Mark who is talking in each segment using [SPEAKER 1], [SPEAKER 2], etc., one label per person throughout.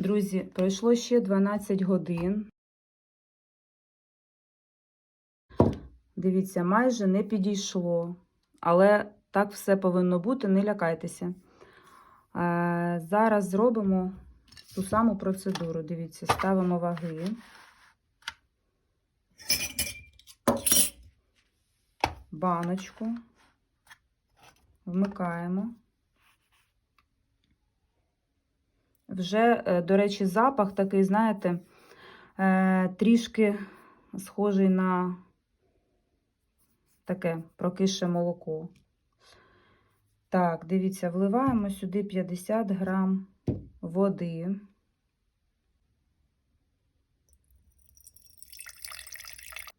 [SPEAKER 1] Друзі, пройшло ще 12 годин. Дивіться, майже не підійшло. Але так все повинно бути, не лякайтеся. Е, зараз зробимо ту саму процедуру. Дивіться, ставимо ваги. Баночку. Вмикаємо. Вже, е, до речі, запах такий, знаєте, е, трішки схожий на таке прокисше молоко. Так, дивіться, вливаємо сюди 50 грам води.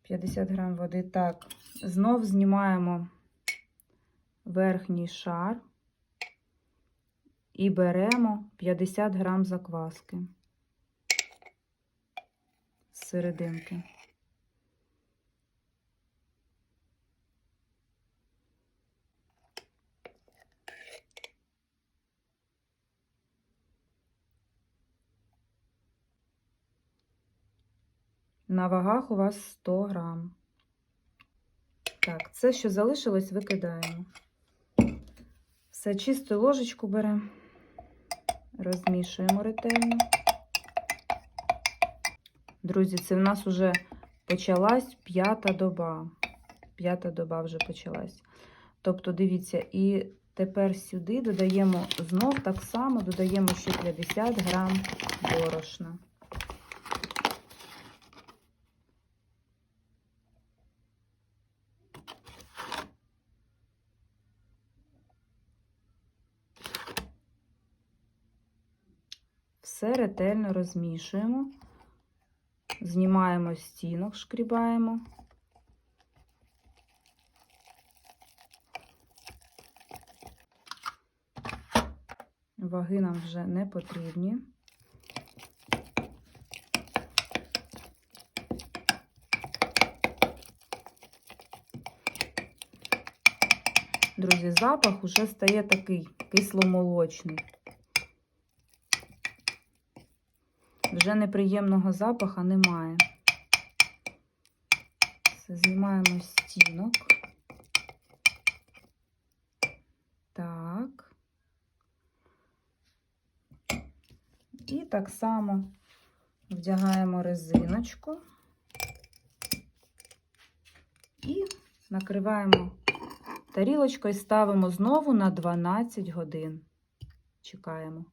[SPEAKER 1] П'ятдесят грам води. Так, знов знімаємо верхній шар і беремо 50 грам закваски з серединки. На вагах у вас 100 грам. Так, це, що залишилось, викидаємо. Все, чисту ложечку беремо, розмішуємо ретельно. Друзі, це в нас вже почалась п'ята доба. П'ята доба вже почалась. Тобто, дивіться, і тепер сюди додаємо знов так само, додаємо ще 50 грам борошна. Все ретельно розмішуємо, знімаємо стінок, шкрібаємо. Ваги нам вже не потрібні. Друзі, запах уже стає такий кисломолочний. Вже неприємного запаха немає. Все, знімаємо стінок. Так. І так само вдягаємо резиночку і накриваємо тарілочкою, ставимо знову на 12 годин. Чекаємо.